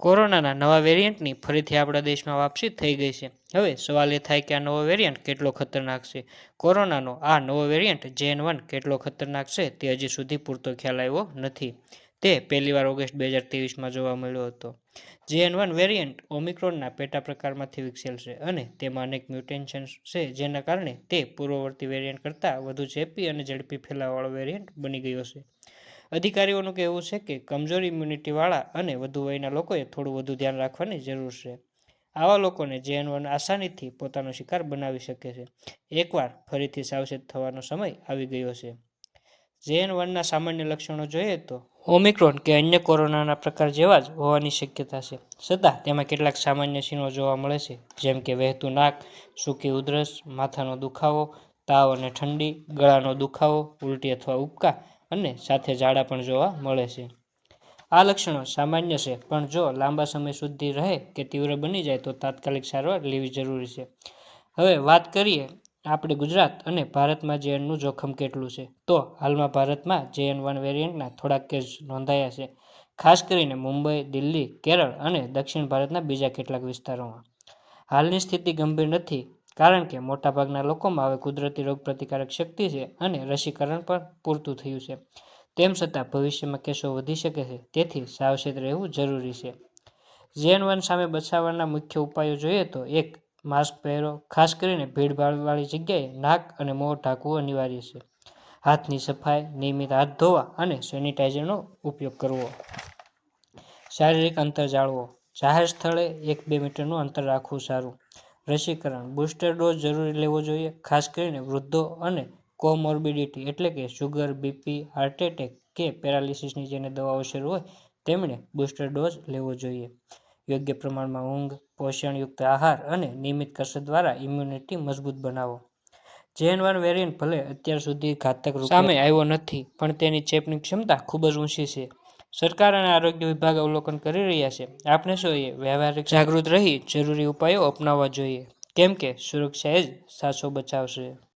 કોરોનાના નવા વેરિયન્ટની ફરીથી આપણા દેશમાં વાપસી થઈ ગઈ છે. હવે સવાલ એ થાય કે આ નવો વેરિયન્ટ કેટલો ખતરનાક છે? કોરોનાનો આ નવો વેરિયન્ટ જેન વન કેટલો ખતરનાક છે તે હજી સુધી પૂરતો ખ્યાલ આવ્યો નથી. તે પહેલીવાર ઓગસ્ટ બે હજાર ત્રેવીસમાં જોવા મળ્યો હતો. જેએન વન વેરિયન્ટ ઓમિક્રોનના પેટા પ્રકારમાંથી વિકસેલ છે અને તેમાં અનેક મ્યુટેશન્સ છે જેના કારણે તે પૂર્વવર્તી વેરિયન્ટ કરતાં વધુ ઝેપી અને ઝડપી ફેલાવાવાળો વેરિયન્ટ બની ગયો છે. અધિકારીઓનું કહેવું છે કે કમજોર ઇમ્યુનિટીવાળા અને વધુ વયના લોકોએ થોડું વધુ ધ્યાન રાખવાની જરૂર છે. આવા લોકોને જેએન વન આસાનીથી પોતાનો શિકાર બનાવી શકે છે. એકવાર ફરીથી સાવચેત થવાનો સમય આવી ગયો છે. જેએન વનના સામાન્ય લક્ષણો જોઈએ તો ઓમિક્રોન કે અન્ય કોરોનાના પ્રકાર જેવા જ હોવાની શક્યતા છે. છતાં તેમાં કેટલાક સામાન્ય ચિહ્નો જોવા મળે છે, જેમ કે વહેતું નાક, સૂકી ઉધરસ, માથાનો દુખાવો, તાવ અને ઠંડી, ગળાનો દુખાવો, ઉલટી અથવા ઉબકા અને સાથે ઝાડા પણ જોવા મળે છે. આ લક્ષણો સામાન્ય છે, પણ જો લાંબા સમય સુધી રહે કે તીવ્ર બની જાય તો તાત્કાલિક સારવાર લેવી જરૂરી છે. હવે વાત કરીએ આપણે ગુજરાત અને ભારતમાં જેએનનું જોખમ કેટલું છે. તો હાલમાં ભારતમાં જેએન વન વેરિયન્ટના થોડાક કેસ નોંધાયા છે. ખાસ કરીને મુંબઈ, દિલ્હી, કેરળ અને દક્ષિણ ભારતના બીજા કેટલાક વિસ્તારોમાં. હાલની સ્થિતિ ગંભીર નથી કારણ કે મોટાભાગના લોકોમાં હવે કુદરતી રોગ પ્રતિકારક શક્તિ છે અને રસીકરણ પણ પૂરતું થયું છે. તેમ છતાં ભવિષ્યમાં કેસો વધી શકે છે, તેથી સાવચેત રહેવું જરૂરી છે. જેન વન સામે બચાવવાના મુખ્ય ઉપાયો જોઈએ તો એક, માસ્ક પહેરો, ખાસ કરીને ભીડભાડવાળી જગ્યાએ નાક અને મોં ઢાંકવું અનિવાર્ય છે. હાથની સફાઈ, નિયમિત હાથ ધોવા અને સેનિટાઈઝરનો ઉપયોગ કરવો. શારીરિક અંતર જાળવો. જાહેર સ્થળે એક બે મીટરનું અંતર રાખવું સારું. રસીકરણ, બુસ્ટર ડોઝ જરૂરી લેવો જોઈએ, ખાસ કરીને વૃદ્ધો અને કોમોર્બિડિટી એટલે કે શુગર, બીપી, હાર્ટ એટેક કે પેરાલિસિસની જેને દવાઓ શરૂ હોય, તેમણે બુસ્ટર ડોઝ લેવો જોઈએ. યોગ્ય પ્રમાણમાં ઊંઘ, પોષણયુક્ત આહાર અને નિયમિત કસરત દ્વારા ઇમ્યુનિટી મજબૂત બનાવો. જેન વન વેરિયન્ટ ભલે અત્યાર સુધી ઘાતક સામે આવ્યો નથી, પણ તેની ચેપની ક્ષમતા ખૂબ જ ઊંચી છે. સરકાર અને આરોગ્ય વિભાગ અવલોકન કરી રહ્યા છે. આપણે સૌએ વ્યવહારિક જાગૃત રહી જરૂરી ઉપાયો અપનાવવા જોઈએ. કેમ કે સુરક્ષા જ સાચો બચાવ છે.